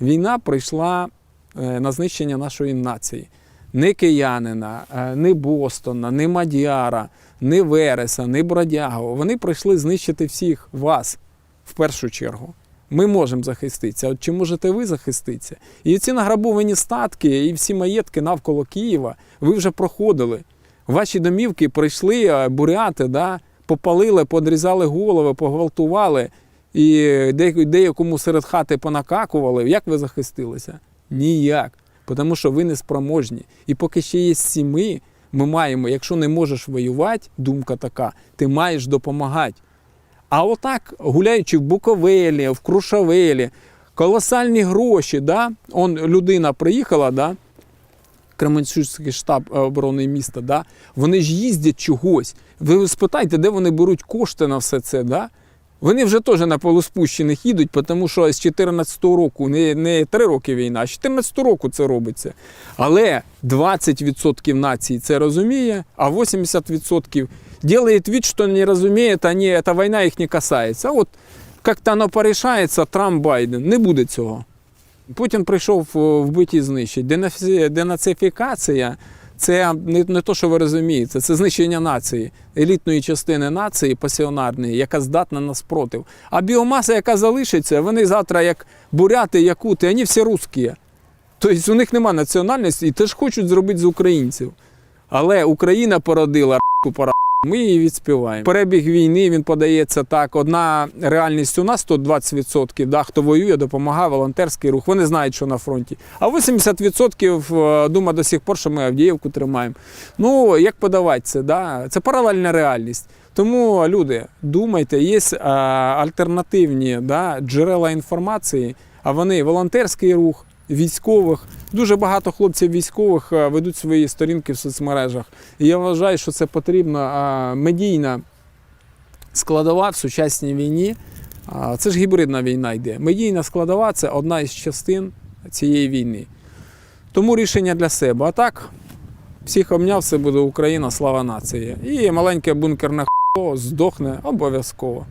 Війна прийшла е, на знищення нашої нації. Не киянина, е, не Бостона, не Мадяра, не Вереса, не Бродягу. Вони прийшли знищити всіх вас в першу чергу. Ми можемо захиститися. От чи можете ви захиститися? І ці награбовані статки і всі маєтки навколо Києва ви вже проходили. Ваші домівки прийшли е, буряти, да? попалили, подрізали голови, погвалтували і деякому серед хати понакакували. Як ви захистилися? Ніяк. Тому що ви не спроможні. І поки ще є сіми, ми маємо, якщо не можеш воювати, думка така, ти маєш допомагати. А отак, гуляючи в Буковелі, в Крушавелі, колосальні гроші, да? Он людина приїхала, да? Кременчуцький штаб е, оборони міста, да? вони ж їздять чогось. Ви спитайте, де вони беруть кошти на все це. Да? Вони вже теж на полуспущених їдуть, тому що з 14 року, не, не 3 роки війна, а з 14 року це робиться. Але 20% нації це розуміє, а 80% делает вид, що не розуміє, а ні, ця війна їх не касається. От як-то воно порішається, Трамп Байден, не буде цього. Путін прийшов вбиті знищить. Денафі- Денацифікація це не, не то, що ви розумієте, це знищення нації, елітної частини нації пасіонарної, яка здатна на спротив. А біомаса, яка залишиться, вони завтра, як буряти, якути, вони всі русські. Тобто у них нема національності і теж хочуть зробити з українців. Але Україна породила р**ку пора. Ми її відспіваємо. Перебіг війни він подається так. Одна реальність у нас тут 20%, да, хто воює, допомагає, волонтерський рух. Вони знають, що на фронті. А 80% е, дума до сих пор, що ми Авдіївку тримаємо. Ну, як подавати це? Да? Це паралельна реальність. Тому, люди, думайте, є е, альтернативні да, джерела інформації, а вони волонтерський рух, військових. Дуже багато хлопців військових е, ведуть свої сторінки в соцмережах. І я вважаю, що це потрібна медійна складова в сучасній війні. Це ж гібридна війна йде. Медійна складова це одна із частин цієї війни. Тому рішення для себе. А так, всіх обняв, все буде Україна, слава нації. І маленьке бункерне хо здохне обов'язково.